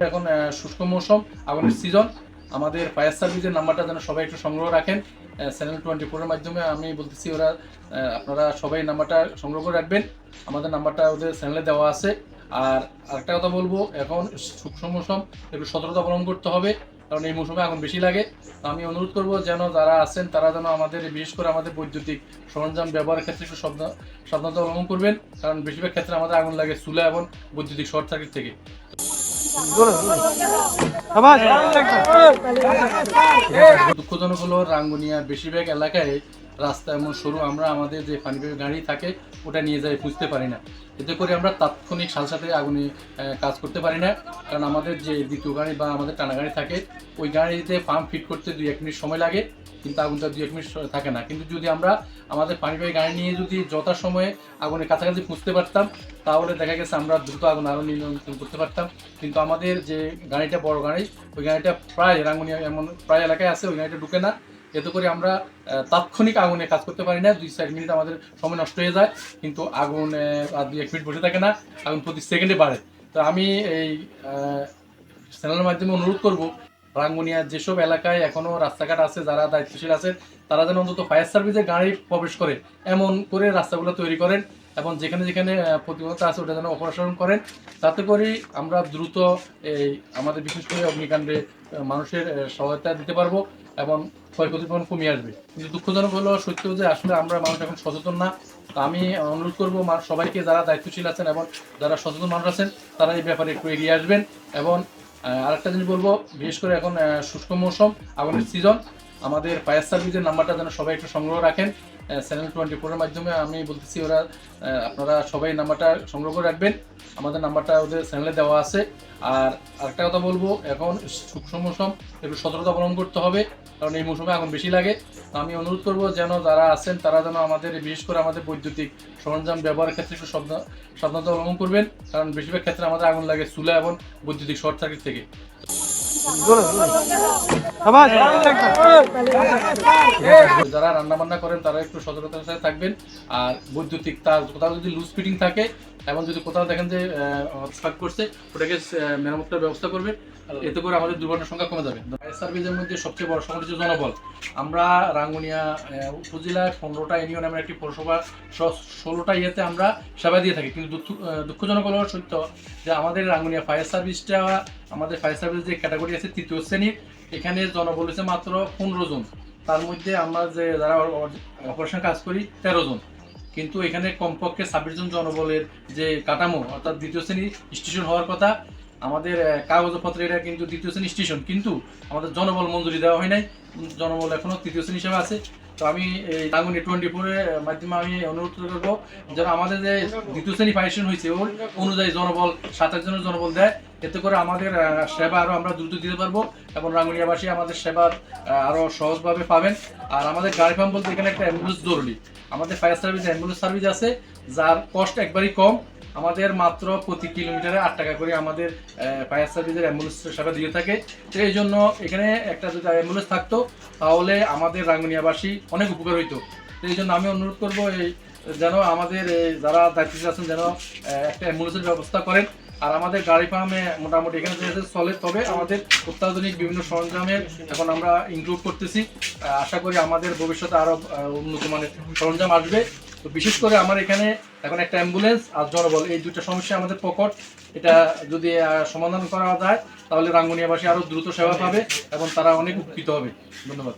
এখন শুষ্ক মৌসুম আগুনের সিজন আমাদের ফায়ার সার্ভিসের নাম্বারটা যেন সবাই একটু সংগ্রহ রাখেন। চ্যানেল টোয়েন্টি ফোরের মাধ্যমে আমি বলতেছি ওরা আপনারা সবাই নাম্বারটা সংগ্রহ করে রাখবেন। আমাদের নাম্বারটা ওদের চ্যানেলে দেওয়া আছে। আর আরেকটা কথা বলব, এখন শুষ্ক মৌসুম, একটু সতর্কতা অবলম্বন করতে হবে, কারণ এই মৌসুমে আগুন বেশি লাগে। আমি অনুরোধ করব যেন যারা আছেন, তারা যেন আমাদের, বিশেষ করে আমাদের বৈদ্যুতিক সরঞ্জাম ব্যবহারের ক্ষেত্রে একটু সাবধান- সাবধানতা অবলম্বন করবেন। কারণ বেশিরভাগ ক্ষেত্রে আমাদের আগুন লাগে চুলা এবং বৈদ্যুতিক শর্ট সার্কিট থেকে। দুঃখজনক হলো রাঙ্গুনিয়ার বেশিরভাগ এলাকায় রাস্তা এমন সরু, আমরা আমাদের যে পানি গাড়ি থাকে, ওটা নিয়ে যাই বুঝতে পারি না। এতে করে আমরা তাৎক্ষণিক সাথে সাথে আগুনে কাজ করতে পারি না। কারণ আমাদের যে দ্বিতীয় গাড়ি বা আমাদের টানা গাড়ি থাকে, ওই গাড়িতে পাম্প ফিট করতে দুই, এক মিনিট সময় লাগে, কিন্তু আগুনটা দুই, এক মিনিট থাকে না। কিন্তু যদি আমরা আমাদের পানি পাইপ গাড়ি নিয়ে যদি যথা সময়ে আগুনের কাছাকাছি পুষতে পারতাম, তাহলে দেখা গেছে আমরা দ্রুত আগুন আরও নিয়ন্ত্রণ করতে পারতাম। কিন্তু আমাদের যে গাড়িটা বড় গাড়ি, ওই গাড়িটা প্রায় রাঙ্গুনিয়া, এমন প্রায় এলাকায় আছে, ওই গাড়িটা ঢুকে না। এতে করে আমরা তাৎক্ষণিক আগুনে কাজ করতে পারি না। দুই চার মিনিট আমাদের সময় নষ্ট হয়ে যায়, কিন্তু আগুন আর দুই এক মিনিট বসে থাকে না, আগুন প্রতি সেকেন্ডে বাড়ে। তো আমি এই চ্যানেলের মাধ্যমে অনুরোধ করব, রাঙ্গুনিয়ার যেসব এলাকায় এখনও রাস্তাঘাট আছে, যারা দায়িত্বশীল আছেন, তারা যেন অন্তত ফায়ার সার্ভিসের গাড়ি প্রবেশ করে, এমন করে রাস্তাগুলো তৈরি করেন এবং যেখানে যেখানে আহ, প্রতিবন্ধকতা আছে ওটা যেন অপসারণ করেন। তাতে করে আমরা দ্রুত এই আমাদের বিশেষ করে অগ্নিকাণ্ডে মানুষের সহায়তা দিতে পারব এবং ক্ষয়ক্ষতির পরিমাণ কমিয়ে আসবে। কিন্তু দুঃখজনক হলো সত্য যে আসলে আমরা মানুষ এখন সচেতন না। তো আমি অনুরোধ করব সবাইকে যারা দায়িত্বশীল আছেন এবং যারা সচেতন মানুষ আছেন তারা এই ব্যাপারে একটু এগিয়ে আসবেন এবং আরেকটা জিনিস বলব বিশেষ করে এখন শুষ্ক মৌসুম আগুনের সিজন আমাদের ফায়ার সার্ভিসের নাম্বারটা যেন সবাই একটু সংগ্রহ রাখেন চ্যানেল টোয়েন্টি ফোরের মাধ্যমে আমি বলতেছি ওরা আপনারা সবাই নাম্বারটা সংগ্রহ করে রাখবেন। আমাদের নাম্বারটা ওদের চ্যানেলে দেওয়া আছে। আর আরেকটা কথা বলব, এখন শুষ্ক মৌসুম, একটু সতর্কতা অবলম্বন করতে হবে, কারণ এই মৌসুমে আগুন বেশি লাগে। আমি অনুরোধ করব যেন যারা আছেন, তারা যেন আমাদের, বিশেষ করে আমাদের বৈদ্যুতিক সরঞ্জাম ব্যবহারের ক্ষেত্রে একটু সাবধান- সাবধানতা অবলম্বন করবেন, কারণ বেশিরভাগ ক্ষেত্রে আমাদের আগুন লাগে চুলা এবং বৈদ্যুতিক শর্ট সার্কিট থেকে। যারা রান্না বান্না করেন তারা একটু সতর্কতার সাথে থাকবেন। আর বৈদ্যুতিক তার কোথাও যদি লুজ ফিটিং থাকে এবং যদি কোথাও দেখেন যে হটস্পট করছে ওটাকে আহ, মেরামতের ব্যবস্থা করবে। এতে করে আমাদের দুর্ঘটনার সংখ্যা কমে যাবে। ফায়ার সার্ভিসের মধ্যে সবচেয়ে বড় সমস্যা হচ্ছে জনবল। আমরা রাঙ্গুনিয়া আহ, উপজেলায় পনেরোটা ইউনিয়ন আমরা একটি পৌরসভা ষোলোটা ইয়েতে আমরা সেবা দিয়ে থাকি। কিন্তু দুঃখ- দুঃখজনক হলো সত্য যে আমাদের রাঙ্গুনিয়া ফায়ার সার্ভিসটা আমাদের ফায়ার সার্ভিস যে ক্যাটাগরি আছে তৃতীয় শ্রেণির এখানে জনবল হচ্ছে মাত্র পনেরো জন। তার মধ্যে আমরা যে যারা অপারেশন কাজ করি তেরো জন। কিন্তু এখানে কমপক্ষে ছাব্বিশ জন জনবলের যে কাঠামো, অর্থাৎ দ্বিতীয় শ্রেণি স্টেশন হওয়ার কথা, আমাদের কাগজপত্রে এটা কিন্তু দ্বিতীয় শ্রেণি স্টেশন, কিন্তু আমাদের জনবল মঞ্জুরি দেওয়া হয় নাই। জনবল এখনও তৃতীয় শ্রেণি হিসেবে আছে। তো আমি এই টাঙ্গুনি টোয়েন্টি ফোরের মাধ্যমে আমি অনুরোধ করব, যেন আমাদের যে দ্বিতীয় শ্রেণি ফাইনেশন হয়েছে, ওর অনুযায়ী জনবল সাত জনের জনবল দেয়। এতে করে আমাদের সেবা আরও আমরা দ্রুত দিতে পারব এবং রাঙ্গুনিয়াবাসী আমাদের আহ, আরও সহজভাবে পাবেন। আর আমাদের গাড়ি ফার্ম বলতে এখানে একটা অ্যাম্বুলেন্স জরুরি। আমাদের ফায়ার সার্ভিস অ্যাম্বুলেন্স সার্ভিস আছে যার কস্ট একবারই কম। আমাদের মাত্র প্রতি কিলোমিটারে আট টাকা করে আমাদের ফায়ার সার্ভিসের অ্যাম্বুলেন্স সেবা দিয়ে থাকে। তো এই জন্য এখানে একটা যদি অ্যাম্বুলেন্স থাকতো তাহলে আমাদের রাঙ্গুনিয়াবাসী অনেক উপকার হইতো। তো এই জন্য আমি অনুরোধ করব এই যেন আমাদের যারা দায়িত্ব আছেন যেন একটা অ্যাম্বুলেন্সের ব্যবস্থা করেন। আর আমাদের গাড়ি ফার্মে মোটামুটি এখানে যে চলে তবে আমাদের অত্যাধুনিক বিভিন্ন সরঞ্জামের এখন আমরা ইনক্লুড করতেছি। আশা করি আমাদের ভবিষ্যতে আরও উন্নত মানের সরঞ্জাম আসবে। তো বিশেষ করে আমার এখানে এখন একটা অ্যাম্বুলেন্স আর জনবল, এই দুটো সমস্যা আমাদের প্রকট। এটা যদি সমাধান করা যায়, তাহলে রাঙ্গুনিয়াবাসী আরও দ্রুত সেবা পাবে এবং তারা অনেক উপকৃত হবে। ধন্যবাদ।